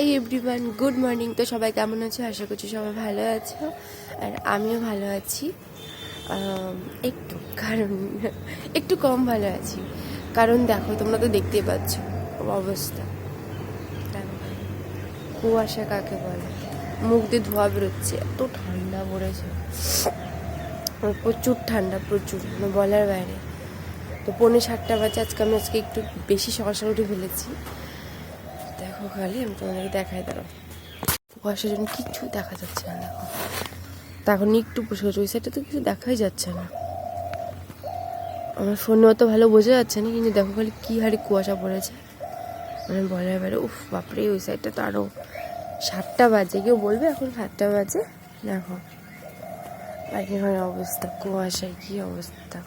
Hi everyone, good morning. তো সবাই কেমন আছো? আশা করছি সবাই ভালো আছো। আর আমিও ভালো আছি। একটু কারণ, একটু কম ভালো আছি। কারণ দেখো, তোমরা তো দেখতেই পাচ্ছ অবস্থা। কুয়াশা কাকে বলে? মুখ দিয়ে ধোয়া বেরোচ্ছে, এত ঠান্ডা পড়েছে। প্রচুর ঠান্ডা, প্রচুর মানে বলার বাইরে। তো পৌনে সাতটা বাজে, আজকে আমি আজকে একটু বেশি সকাল সকাল উঠে ফেলেছি। খালি আমি তোমাদেরকে দেখাই, দাঁড়াও। কুয়াশার জন্য কিচ্ছু দেখা যাচ্ছে না, দেখো। তখন একটু বসে গেছে ওই সাইডটা তো কিছু দেখাই যাচ্ছে না। আমার ফোনে অত ভালো বোঝা যাচ্ছে না, কিন্তু দেখো খালি কী হারে কুয়াশা পড়েছে। মানে বলার বাইরে, উফ, বাপরে, ওই সাইডটা তো আরও সাতটা বাজে। কেউ বলবে এখন সাতটা বাজে? দেখো। আর এখানে অবস্থা, কুয়াশায় কী অবস্থা।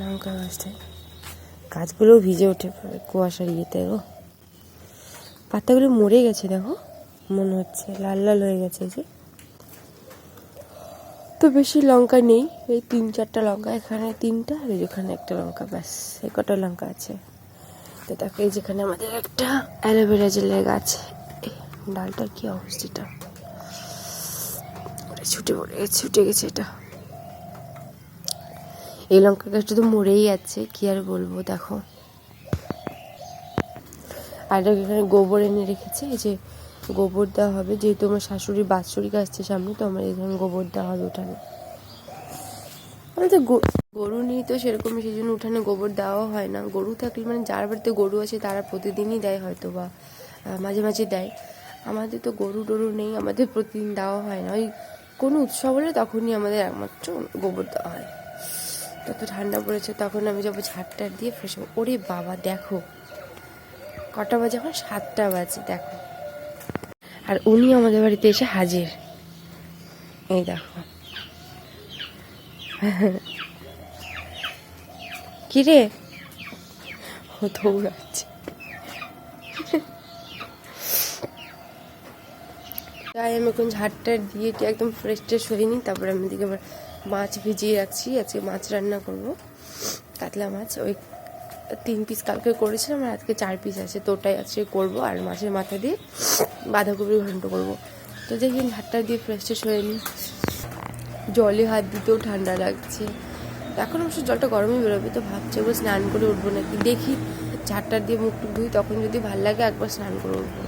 লঙ্কা গাছটায় গাছগুলোও ভিজে ওঠে কুয়াশার ইয়েতে, গো। পাতাগুলো মরে গেছে, দেখো। মনে হচ্ছে লাল লাল হয়ে গেছে যে। তো বেশি লঙ্কা নেই, এই তিন চারটা লঙ্কা, এখানে তিনটা আর এখানে একটা লঙ্কা, ব্যাস, এই কটা লঙ্কা আছে। তো দেখো, এই যেখানে আমাদের একটা অ্যালোভেরা জেলের গাছ ডালটার কি অবস্থাটা ছুটে পড়ে ছুটে গেছে এটা। এই লঙ্কা গাছটা তো মরেই যাচ্ছে, কি আর বলব, দেখো। আর এখানে গোবর এনে রেখেছে যে গোবর দেওয়া হবে, যেহেতু আমার শাশুড়ির বাৎসরিক আসছে সামনে, তো আমার এখানে গোবর দেওয়া হবে উঠানে। আমাদের গরু নেই তো সেরকম সেই জন্য উঠানে গোবর দেওয়া হয় না। গরু থাকলে মানে যার বাড়িতে গরু আছে, তারা প্রতিদিনই দেয় হয়তো বা মাঝে মাঝে দেয়। আমাদের তো গরু টরু নেই, আমাদের প্রতিদিন দেওয়া হয় না। ওই কোনো উৎসব হলে তখনই আমাদের একমাত্র গোবর দেওয়া হয়। তত ঠান্ডা পড়েছে, তখন আমি যাব ঝাড়টার দিয়ে ফ্রেশ হব। ওরে বাবা, দেখো। কটা বাজে এখন? সাতটা বাজে, দেখো। আর উনি আমাদের বাড়িতে এসে হাজির। এই দেখো। কি রে ও দৌড়াচ্ছে। তাই আমি এখন ঝাড়টা দিয়ে একদম ফ্রেশ ট্রেশ নিই, তারপরে আমি দিকে আবার মাছ ভিজিয়ে রাখছি, আজকে মাছ রান্না করব। কাতলা মাছ, ওই তিন পিস কালকে করেছিলাম, আর আজকে চার পিস আছে। তো ওটাই আজকে করব, আর মাছের মাথা দিয়ে বাঁধাকপির ঘন্ট করব। তো দেখি ঝাড়টা দিয়ে ফ্রেশ ট্রেশ হয়ে নিই। জলে হাত দিতেও ঠান্ডা লাগছে। এখন অবশ্য জলটা গরমই বেরোবে, তো ভাবছি একবার স্নান করে উঠবো নাকি। দেখি ঝাড়টা দিয়ে মুখ টুক ধুই, তখন যদি ভালো লাগে একবার স্নান করে উঠবো।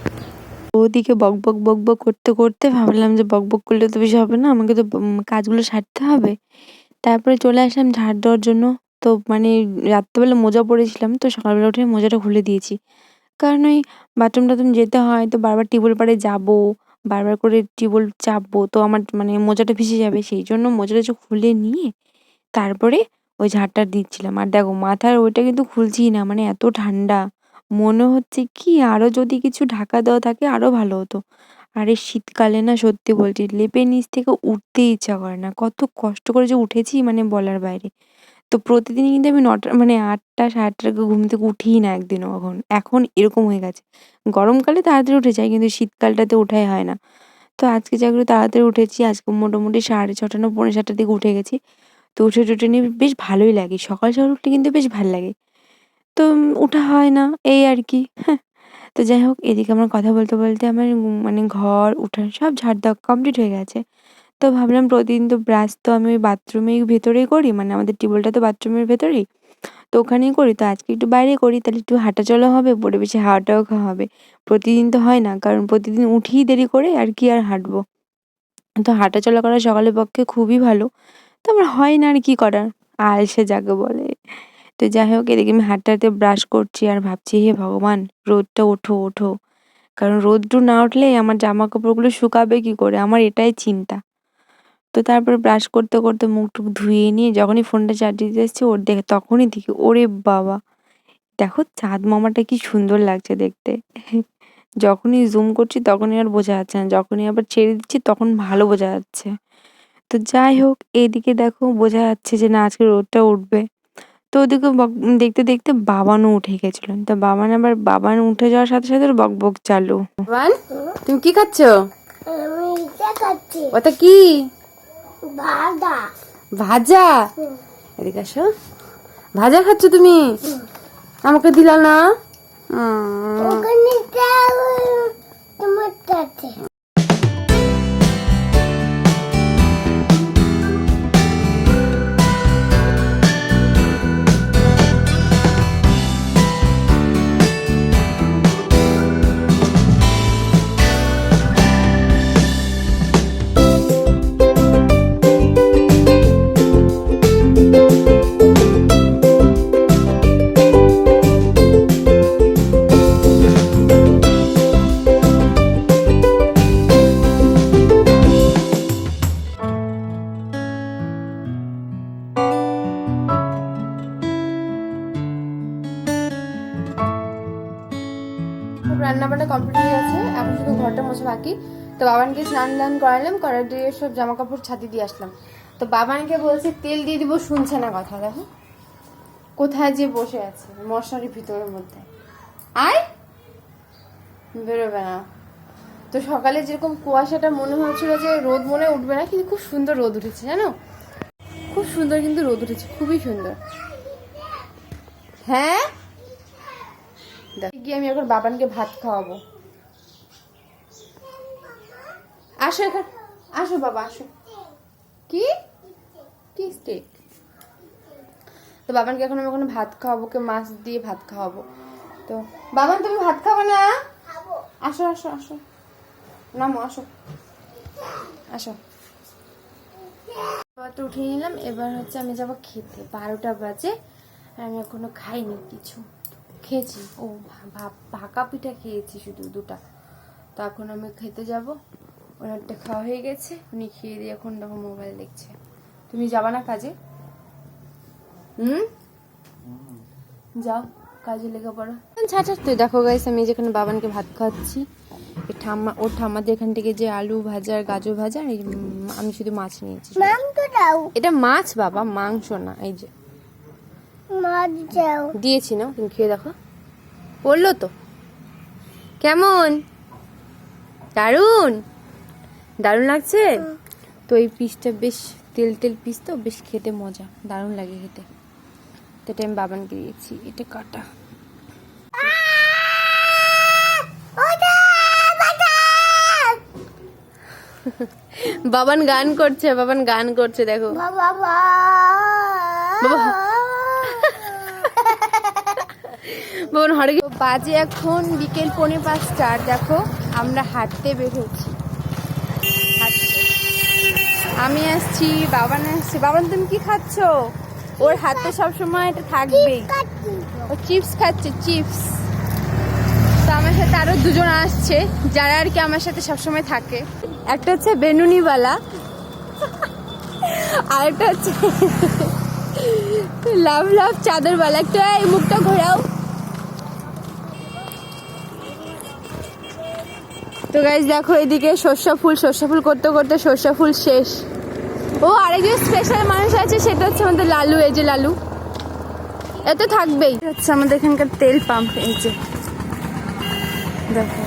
ওদিকে বক বক বক বক করতে করতে ভাবলাম যে বক বক করলে তো বেশি হবে না, আমাকে তো কাজগুলো সারতে হবে। তারপরে চলে আসলাম ঝাড় দেওয়ার জন্য। তো মানে রাত্রেবেলা মোজা পরেছিলাম, তো সকালবেলা উঠে মোজাটা খুলে দিয়েছি। কারণ ওই বাথরুম টাথরুম যেতে হয়, তো বারবার টিউবওয়েল পাড়ে যাব, বারবার করে টিউবওয়েল চাপবো, তো আমার মানে মোজাটা ভিজে যাবে, সেই জন্য মোজাটা যে খুলে নিয়ে তারপরে ওই ঝাড়টা দিচ্ছিলাম। আর দেখো মাথার ওইটা কিন্তু খুলছিই না মানে এত ঠান্ডা। মনে হচ্ছে কি আরও যদি কিছু ঢাকা দেওয়া থাকে আরও ভালো হতো। আর শীতকালে না সত্যি বলছি, লেপের নিচ থেকে উঠতে ইচ্ছা করে না। কত কষ্ট করে যে উঠেছি মানে বলার বাইরে। তো প্রতিদিনই কিন্তু আমি নটা মানে আটটা, সাড়ে আটটার ঘুম থেকে উঠিই না একদিনও এখন এখন এরকম হয়ে গেছে। গরমকালে তাড়াতাড়ি উঠে যাই কিন্তু শীতকালটাতে ওঠাই হয় না। তো আজকে যা তাড়াতাড়ি উঠেছি, আজকে মোটামুটি সাড়ে ছটা না পৌনে সাতটার দিকে উঠে গেছি। তো উঠে টুঠে নিয়ে বেশ ভালোই লাগে। সকাল সকাল উঠলে কিন্তু বেশ ভালো লাগে। তো ওঠা হয় না, এই আর কি। হ্যাঁ তো যাই হোক, এদিকে আমার কথা বলতে বলতে আমার মানে ঘর, উঠান সব ঝাড় দেওয়া কমপ্লিট হয়ে গেছে। তো ভাবলাম প্রতিদিন তো ব্রাশ তো আমি ওই বাথরুমের ভেতরেই করি মানে আমাদের টিউবওয়েলটা তো বাথরুমের ভেতরেই। তো ওখানেই করি, তো আজকে একটু বাইরে করি, তাহলে একটু হাঁটা চলা হবে পরে বেশি হাওয়াটাও খাওয়া হবে। প্রতিদিন তো হয় না, কারণ প্রতিদিন উঠি দেরি করে আর কি আর হাঁটবো। তো হাঁটা চলা করা সকালের পক্ষে খুবই ভালো। তো আমার হয় না আর কি করার, আলসে যাকে বলে। তো যাই হোক, এদিকে আমি হাঁটতে হাঁটতে ব্রাশ করছি আর ভাবছি, হে ভগবান, রোদটা ওঠো ওঠো। কারণ রোদ্দুর না উঠলে আমার জামা কাপড়গুলো শুকাবে কি করে? আমার এটাই চিন্তা। তো তারপরে ব্রাশ করতে করতে মুখ টুক ধুয়ে নিয়ে যখনই ফোনটা চার্জ দিতে এসেছি, ওর দেখে, তখনই দেখি, ওরে বাবা! দেখো, চাঁদ মামাটা কি সুন্দর লাগছে দেখতে। যখনই জুম করছি, তখনই আর বোঝা যাচ্ছে না। যখনই আবার ছেড়ে দিচ্ছি, তখন ভালো বোঝা যাচ্ছে। তো যাই হোক এইদিকে দেখো, বোঝা যাচ্ছে যে না, আজকে রোদটা উঠবে। তো ওদিকে বক- দেখতে দেখতে বাবানও উঠে গেছিল। তো বাবান আবার বাবান উঠে যাওয়ার সাথে সাথে বক বক চালু। বান তুমি কি খাচ্ছ? আমি এটা খাচ্ছি। ওটা কি? ভাজা। ভাজা? এদিকে আসো। ভাজা খাচ্ছ তুমি? আমাকে দিলা না। বাবানকে স্নান দান করালাম, করার দিয়ে সব জামা কাপড় ছাতি দিয়ে আসলাম। তো বাবানকে বলছি, তেল দিয়ে দিব, শুনছে না কথা, দেখো। কোথায় যে বসে আছে, মশারির ভিতরের মধ্যে। আয়! বেরোবে না। তো সকালে যেরকম কুয়াশাটা মনে হয়েছিল যে রোদ মনে উঠবে না, কিন্তু খুব সুন্দর রোদ উঠেছে, জানো? খুব সুন্দর কিন্তু রোদ উঠেছে, খুবই সুন্দর। হ্যাঁ? গিয়ে আমি এখন বাবানকে ভাত খাওয়াবো। আসো এখন আসো বাবা আসো। কি? কি স্টেক তো বাবানকে এখন আমি ওখানে ভাত খাওয়াবো কে মাছ দিয়ে ভাত খাওয়াবো। তো বাবান তুমি ভাত খাবে না? আসো আসো আসো। নামো আসো। আসো। তো উঠিয়ে নিলাম এবার হচ্ছে আমি যাব খেতে। বারোটা বাজে আর আমি এখনও খাইনি কিছু। খেয়েছি। ও ভাকা পিঠা খেয়েছি শুধু দুটা। তো এখন আমি খেতে যাব। ওনারটা খাওয়া হয়ে গেছে উনি খেয়ে দিয়ে এখন দেখো মোবাইল দেখছে। তুমি যাবা না কাজে? হুম? যাও কাজে লেগে পড়ো। ছাড় ছাড় তুই দেখো গাইস আমি যেখানে বাবানকে ভাত খাওয়াচ্ছি ঠাম্মা ওর ঠাম্মাদের এখান থেকে যে আলু ভাজা আর গাজর ভাজা আর আমি শুধু মাছ নিয়েছি। এটা মাছ বাবা মাংস না এই যে। মাছ দিয়েছি না তুমি খেয়ে দেখো। পড়ল তো? কেমন? দারুণ! দারুণ লাগছে? তো এই পিসটা বেশ তেল তেল পিস তো বেশ খেতে মজা দারুণ লাগে খেতে। তো এটা আমি বাবানকে দিয়েছি এটা কাটা। বাবান গান করছে বাবান গান করছে দেখো। বাবা হরে বাজে এখন বিকেল পৌনে পাঁচটা দেখো আমরা হাঁটতে বের হচ্ছি। হাঁটতে। আমি আসছি বাবান আসছে। বাবান তুমি কি খাচ্ছ? ওর হাতে সবসময় এটা থাকবেই। ও চিপস খাচ্ছে চিপস তো আমার সাথে আরও দুজন আসছে যারা আর কি আমার সাথে সবসময় থাকে। একটা হচ্ছে বেনুনিওয়ালা আর একটা হচ্ছে লাভ লাভ চাদরওয়ালা। একটু এই মুখটা ঘোরাও। তো গাইজ দেখো এদিকে সর্ষা ফুল সর্ষা ফুল করতে করতে সর্ষা ফুল শেষ। ও, আরেকজন স্পেশাল মানুষ আছে, সেটা হচ্ছে আমাদের লালু, এই যে লালু। এত থাকবেই। হচ্ছে আমাদের এখানকার তেল পাম্প এই যে। দেখো।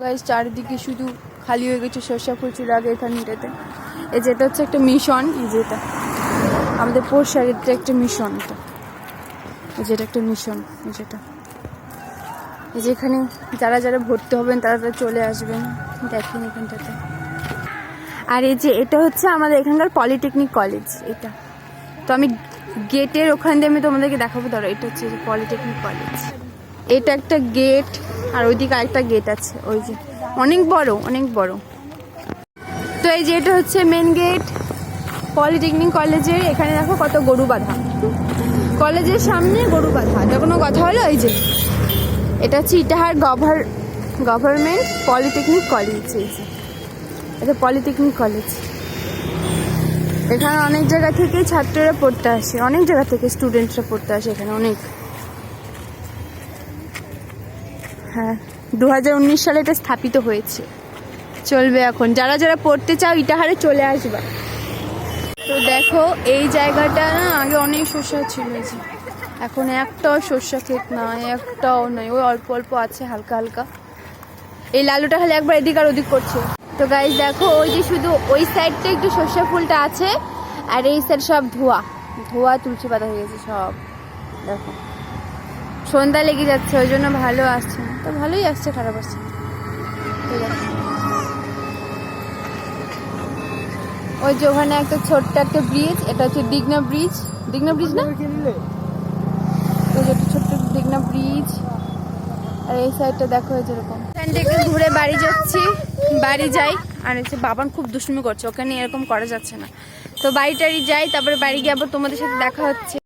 গাইজ চারিদিকে শুধু খালি হয়ে গেছে সর্ষা ফুল ছিল আগে এখানটাতে। এই যে এটা হচ্ছে একটা মিশন এই যে এটা। আমাদের পোশাকের একটা মিশন এটা। এই যে এটা একটা মিশন এই যেটা এই যে এখানে যারা যারা ভর্তি হবেন তারা তারা চলে আসবেন দেখেন এখানটাতে। আর এই যে এটা হচ্ছে আমাদের এখানকার পলিটেকনিক কলেজ, এটা। তো আমি গেটের ওখান দিয়ে আমি তোমাদেরকে দেখাবো, ধরো এটা হচ্ছে পলিটেকনিক কলেজ। এটা একটা গেট, আর ওইদিকে আরেকটা গেট আছে, ওই যে। অনেক বড় অনেক বড়। তো এই যে এটা হচ্ছে মেন গেট পলিটেকনিক কলেজের, এখানে দেখো কত গরু বাঁধা। কলেজের সামনে গরু বাঁধা। এটা কোনো কথা হলো? এই যে এটা হচ্ছে Itahar gov, government polytechnic college এটা পলিটেকনিক কলেজ। এখানে অনেক জায়গা থেকে ছাত্ররা পড়তে আসে। অনেক জায়গা থেকে স্টুডেন্টরা পড়তে আসে এখানে, অনেক। হ্যাঁ দু হাজার উনিশ সালে এটা স্থাপিত হয়েছে। চলবে এখন। যারা যারা পড়তে চাও, ইটাহারে চলে আসবা। তো দেখো, এই জায়গাটা না আগে অনেক শস্য ছিল যে। এখন একটাও শস্য ক্ষেত নাই, একটাও নয় ওই অল্প অল্প আছে, হালকা হালকা। এই লালুটা খালি একবার এদিক আর ওদিক করছে। তো গাইজ দেখো, ওই যে শুধু ওই সাইডটা একটু সর্ষে ফুলটা আছে, আর এই সাইড সব ধোয়া। ধোয়া, তুলসী পাতা হয়ে গেছে সব। দেখো। সন্ধ্যা লেগে যাচ্ছে, ওই জন্য ভালো আসছে তো ভালোই আসছে, খারাপ আসছে। এই দেখো। ওই যে ওখানে একটা ছোট্ট একটা ব্রিজ এটা হচ্ছে দিঘনা ব্রিজ দিঘনা ব্রিজ না ওই যে একটা ছোট্ট দিঘনা ব্রিজ আর এই সাইডটা দেখো যেরকম এখান একটু ঘুরে বাড়ি যাচ্ছি। বাড়ি যাই। আর হচ্ছে বাবান খুব দুষ্টুমি করছে ওখানে এরকম করা যাচ্ছে না। তো বাড়িটারি যাই, তারপরে বাড়ি গিয়ে আবার তোমাদের সাথে দেখা হচ্ছে।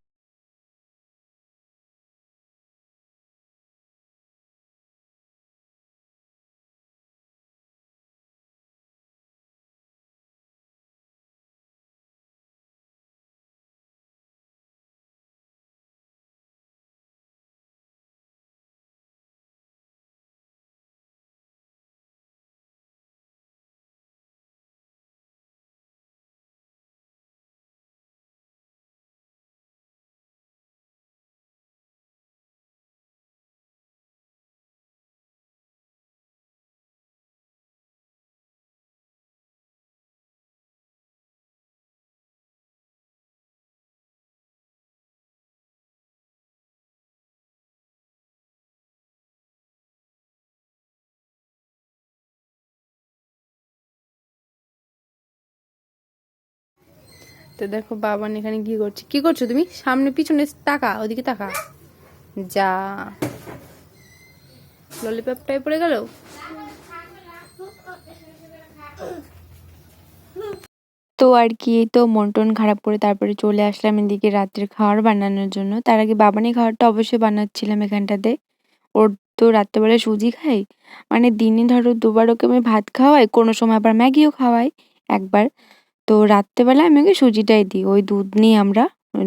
তো দেখো বাবান এখানে কি করছে? কি করছ তুমি? সামনে পিছনে তাকা, ওদিকে তাকা। যা। ললিপপটাই পড়ে গেল? তো আর কি তো মন টন খারাপ করে তারপরে চলে আসলাম এদিকে রাত্রের খাবার বানানোর জন্য। তার আগে বাবানই খাবারটা অবশ্যই বানাচ্ছিলাম এখানটাতে। ওর তো রাত্রেবেলা সুজি খাই মানে দিনে ধরো দুবার ওকে আমি ভাত খাওয়াই, কোনো সময় আবার ম্যাগিও খাওয়াই একবার। তো রাত্রেবেলা আমি ওকে সুজিটাই দিই। ওই দুধ নিই আমরা।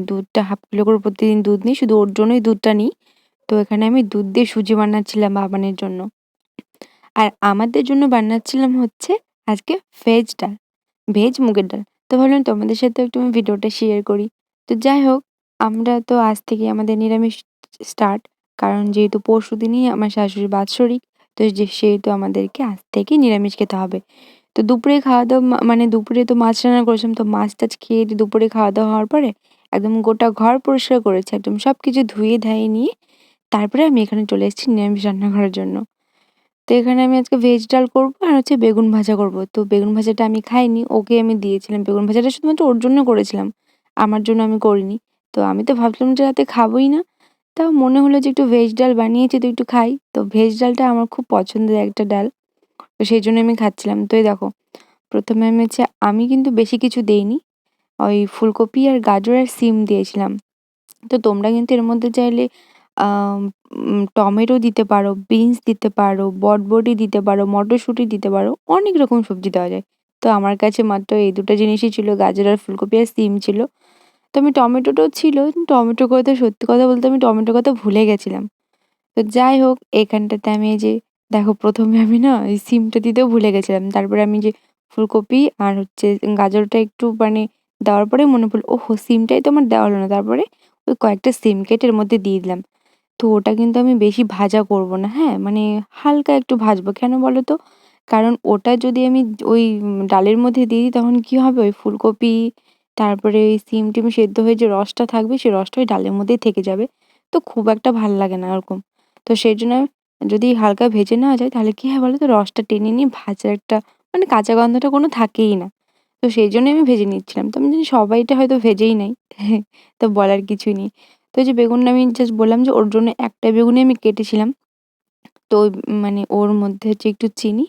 দুধটা হাফ কিলো করে প্রতিদিন দুধ নিই। শুধু ওর জন্যই দুধটা নিই। তো এখানে আমি দুধ দিয়ে সুজি বানাচ্ছিলাম বাবানের জন্য। আর আমাদের জন্য বানাচ্ছিলাম হচ্ছে আজকে ভেজ ডাল ভেজ মুগের ডাল। তো ভাবলাম তোমাদের সাথে একটু আমি ভিডিওটা শেয়ার করি। তো যাই হোক, আমরা তো আজ থেকে আমাদের নিরামিষ স্টার্ট কারণ যেহেতু পরশু দিনই আমার শাশুড়ি বাৎসরিক, তো সেহেতু আমাদেরকে আজ থেকে নিরামিষ খেতে হবে। তো দুপুরে খাওয়া দাওয়া মানে দুপুরে তো মাছ রান্না করেছিলাম, তো মাছ টাছ খেয়ে দুপুরে খাওয়া দাওয়া হওয়ার পরে একদম গোটা ঘর পরিষ্কার করেছি, একদম সব কিছু ধুয়ে ধায়ে নিয়ে তারপরে আমি এখানে চলে এসেছি নিরামিষ রান্না করার জন্য। তো এখানে আমি আজকে ভেজ ডাল করব আর হচ্ছে বেগুন ভাজা করব। তো বেগুন ভাজাটা আমি খাইনি, ওকে আমি দিয়েছিলাম বেগুন ভাজাটা শুধুমাত্র ওর জন্য করেছিলাম, আমার জন্য আমি করিনি। তো আমি তো ভাবলাম যে রাতে খাবোই না, তাও মনে হলো যে একটু ভেজ ডাল বানিয়েছি তো একটু খাই। তো ভেজ ডালটা আমার খুব পছন্দের একটা ডাল। সেই জন্য আমি খাচ্ছিলাম। তো এই দেখো, প্রথমে আমি হচ্ছে, আমি কিন্তু বেশি কিছু দেইনি। ওই ফুলকপি আর গাজর আর সিম দিয়েছিলাম। তো তোমরা কিন্তু এর মধ্যে চাইলে টমেটো দিতে পারো, বিনস দিতে পারো, বটবটি দিতে পারো, মটরশুঁটি দিতে পারো, অনেক রকম সবজি দেওয়া যায়। তো আমার কাছে মাত্র এই দুটো জিনিসই ছিল, গাজর আর ফুলকপি আর সিম ছিল। তো আমি টমেটোটাও ছিল টমেটো কথা, সত্যি কথা বলতে আমি টমেটো কথা ভুলে গেছিলাম। তো যাই হোক, এখানটাতে আমি এই যে দেখো, প্রথমে আমি না এই সিমটা দিতেও ভুলে গেছিলাম। তারপরে আমি যে ফুলকপি আর হচ্ছে গাজরটা একটু মানে দেওয়ার পরে মনে পড়ল, ওহো, সিমটাই তো আমার দেওয়া হলো না। তারপরে ওই কয়েকটা সিম কেটে এর মধ্যে দিয়ে দিলাম। তো ওটা কিন্তু আমি বেশি ভাজা করব না হ্যাঁ? মানে হালকা একটু ভাজবো। কেন বলো তো? কারণ ওটা যদি আমি ওই ডালের মধ্যে দিয়ে দিই, তখন কি হবে? ওই ফুলকপি, তারপরে ওই সিম টিম সেদ্ধ হয়ে যে রসটা থাকবে সেই রসটা ওই ডালের মধ্যেই থেকে যাবে। তো খুব একটা ভালো লাগে না ওরকম। তো সেই জন্য যদি হালকা ভেজে নেওয়া যায়, তাহলে কী হয় বলো তো, রসটা টেনে নিয়ে ভাজার একটা মানে কাঁচা গন্ধটা কোনো থাকেই না। তো সেই জন্য আমি ভেজে নিচ্ছিলাম। তো আমি জানি সবাইটা হয়তো ভেজেই নেয়, তো বলার কিছুই নেই। তো যে বেগুন আমি জাস্ট বললাম যে, ওর জন্য একটা বেগুনই আমি কেটেছিলাম। তো মানে ওর মধ্যে হচ্ছে একটু চিনি,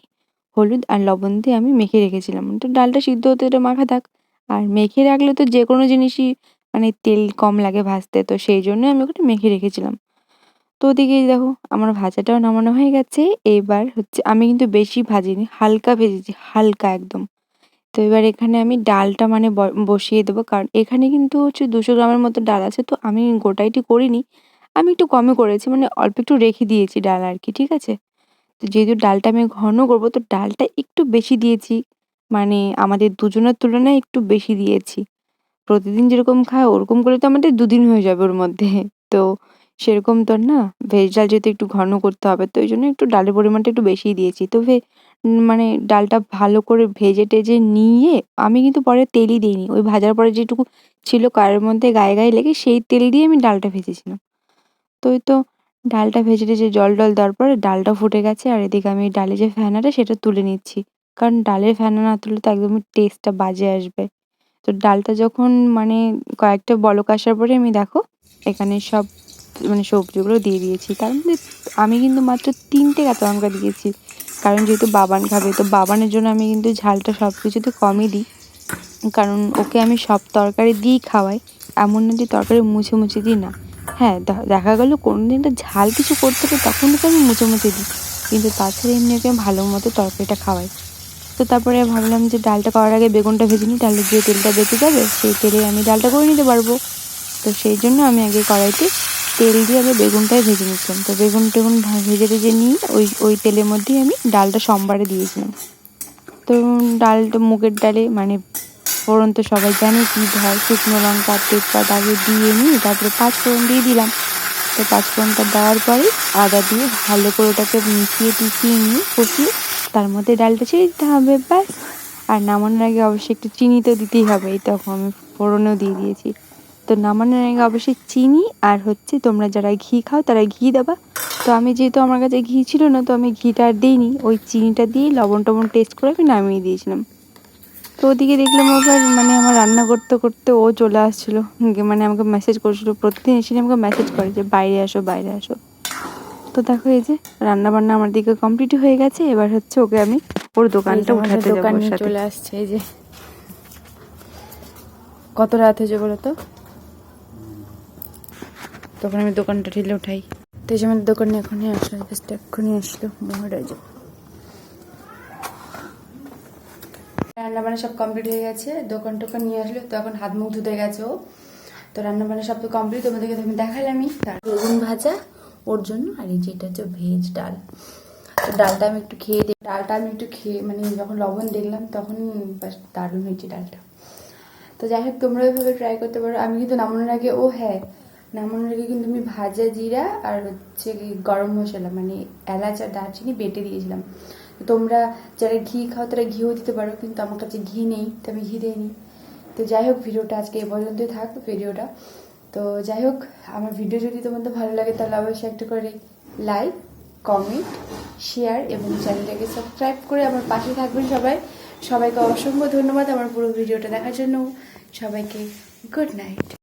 হলুদ আর লবণ দিয়ে আমি মেখে রেখেছিলাম। তো ডালটা সিদ্ধ হতে এটা মাখা থাক। আর মেখে রাখলে তো যে কোনো জিনিসই মানে তেল কম লাগে ভাজতে, তো সেই জন্য আমি ওখানে মেখে রেখেছিলাম। তো ওদিকে দেখো, আমার ভাজাটাও নামানো হয়ে গেছে। এবার হচ্ছে আমি কিন্তু বেশি ভাজিনি, হালকা ভেজেছি, হালকা একদম। তো এবার এখানে আমি ডালটা মানে বসিয়ে দেবো। কারণ এখানে কিন্তু হচ্ছে দুশো গ্রামের মতো ডাল আছে, তো আমি গোটাইটি করিনি। আমি একটু কমই করেছি মানে অল্প একটু রেখে দিয়েছি ডাল আর কি, ঠিক আছে? তো যেহেতু ডালটা আমি ঘন করব, তো ডালটা একটু বেশি দিয়েছি। মানে আমাদের দুজনের তুলনায় একটু বেশি দিয়েছি। প্রতিদিন যেরকম খায়, ওরকম করে তো আমাদের দুদিন হয়ে যাবে ওর মধ্যে। তো সেরকম তো আর না। ভেজ ডাল যেহেতু একটু ঘন করতে হবে, তো ওই জন্য একটু ডালের পরিমাণটা একটু বেশিই দিয়েছি। তো ভে মানে ডালটা ভালো করে ভেজে টেজে নিয়ে আমি কিন্তু পরে তেলই দিইনি। ওই ভাজার পরে যেটুকু ছিল কড়াইয়ের মধ্যে গায়ে গায়ে লেগে সেই তেল দিয়ে আমি ডালটা ভেজেছিলাম। তো ওই তো ডালটা ভেজে টেজে জল টল দেওয়ার পরে ডালটা ফুটে গেছে আর এদিকে আমি ডালে যে ফেনাটা সেটা তুলে নিচ্ছি। কারণ ডালের ফেনা না তুললে তো একদমই টেস্টটা বাজে আসবে। তো ডালটা যখন মানে কয়েকটা বলক আসার পরে আমি দেখো এখানে সব মানে সবজিগুলো দিয়ে দিয়েছি। তার মধ্যে আমি কিন্তু মাত্র তিনটে কাঁচা লঙ্কা দিয়েছি। কারণ যেহেতু বাবান খাবে, তো বাবানের জন্য আমি কিন্তু ঝালটা সব কিছুতে কমই দিই। কারণ ওকে আমি সব তরকারি দিয়েই খাওয়াই, এমন না যে তরকারি মুছে মুছে দিই না। হ্যাঁ দেখা গেল কোনো দিন একটা ঝাল কিছু করতে হবে, তখন ওকে আমি মুছে মুছে দিই। কিন্তু তাছাড়া এমনি ওকে ভালো মতো তরকারিটা খাওয়াই। তো তারপরে ভাবলাম যে ডালটা করার আগে বেগুনটা ভেজে নিই, তাহলে যে তেলটা বেঁচে যাবে, সেই তেলে আমি ডালটা করে নিতে পারব। তো সেই জন্য আমি আগে কড়াইতে তেল দিয়ে আগে বেগুনটাই ভেজে নিচ্ছিলাম। তো বেগুন টেগুন ভেজে ভেজে নিয়ে ওই ওই তেলের মধ্যেই আমি ডালটা সোমবারে দিয়েছিলাম। তো ডালটা, মুগের ডালে মানে ফোড়ন তো সবাই জানে কী হয়, শুকনো লঙ্কা, তেজপাত আগে দিয়ে নিয়ে তারপরে পাঁচ ফোড়ন দিয়ে দিলাম। তো পাঁচ ফোড়নটা দেওয়ার পরে আদা দিয়ে ভালো করে ওটাকে মিশিয়ে টিকিয়ে নিয়ে কষিয়ে তার মধ্যে ডালটা ছেড়ে দিতে হবে ব্যাস। আর নামানোর আগে অবশ্যই একটু চিনি তো দিতেই হবে, এই তখন আমি ফোড়নও দিয়ে দিয়েছি। তো নামানোর আগে অবশ্যই চিনি আর হচ্ছে তোমরা যারা ঘি খাও তারা ঘি দেবা। তো আমি যেহেতু আমার কাছে ঘি ছিল না তো আমি ঘিটা আর দিইনি। ওই চিনিটা দিয়ে লবণ টবণ টেস্ট করে আমি নামিয়ে দিয়েছিলাম। তো ওদিকে দেখলাম আবার মানে আমার রান্না করতে করতে ও চলে আসছিল। মানে আমাকে মেসেজ করছিল প্রতিদিন এসে আমাকে মেসেজ করে যে বাইরে আসো বাইরে আসো। তো দেখো এই যে রান্না বান্না আমার দিকে কমপ্লিট হয়ে গেছে। এবার হচ্ছে ওকে আমি ওর দোকানটা উঠাতে দোকান চলে আসছে এই যে। কত রাত হয়েছে বলো তো? তখন আমি দোকানটা ঠেলে উঠাই। তো এই যে আমাদের দোকানে এখনই আসলো জাস্ট এক্ষুনি আসলো মহারাজ রান্না বান্না সব কমপ্লিট হয়ে গেছে, দোকান টোকান নিয়ে আসলো, তো এখন হাত মুখ ধুতে গেছে ও। তো রান্নাবান্না সব তো কমপ্লিট তোমাদেরকে আমি দেখালামই। তার বেগুন ভাজা, ওর জন্য, আর এই যেটা হচ্ছে ভেজ ডাল। তো ডালটা আমি একটু খেয়ে দিই ডালটা আমি একটু খেয়ে মানে যখন লবণ দেখলাম তখন দারুণ হয়েছে ডালটা। তো যাই হোক তোমরা ওইভাবে ট্রাই করতে পারো। আমি কিন্তু নামানোর আগে, ও হ্যাঁ নামানোর আগে কিন্তু আমি ভাজা জিরা আর হচ্ছে গরম মশলা মানে এলাচ আর দারচিনি বেটে দিয়েছিলাম। তোমরা যারা ঘি খাও তারা ঘিও দিতে পারো, কিন্তু আমার কাছে ঘি নেই, তো আমি ঘি দিইনি। তো যাই হোক, ভিডিওটা আজকে এ পর্যন্তই থাক, ভিডিওটা। তো যাই হোক, আমার ভিডিও যদি তোমাদের ভালো লাগে তাহলে অবশ্যই একটা করে লাইক, কমেন্ট, শেয়ার এবং চ্যানেলটাকে সাবস্ক্রাইব করে আমার পাশে থাকবেন সবাই। সবাইকে অসংখ্য ধন্যবাদ আমার পুরো ভিডিওটা দেখার জন্য। সবাইকে গুড নাইট।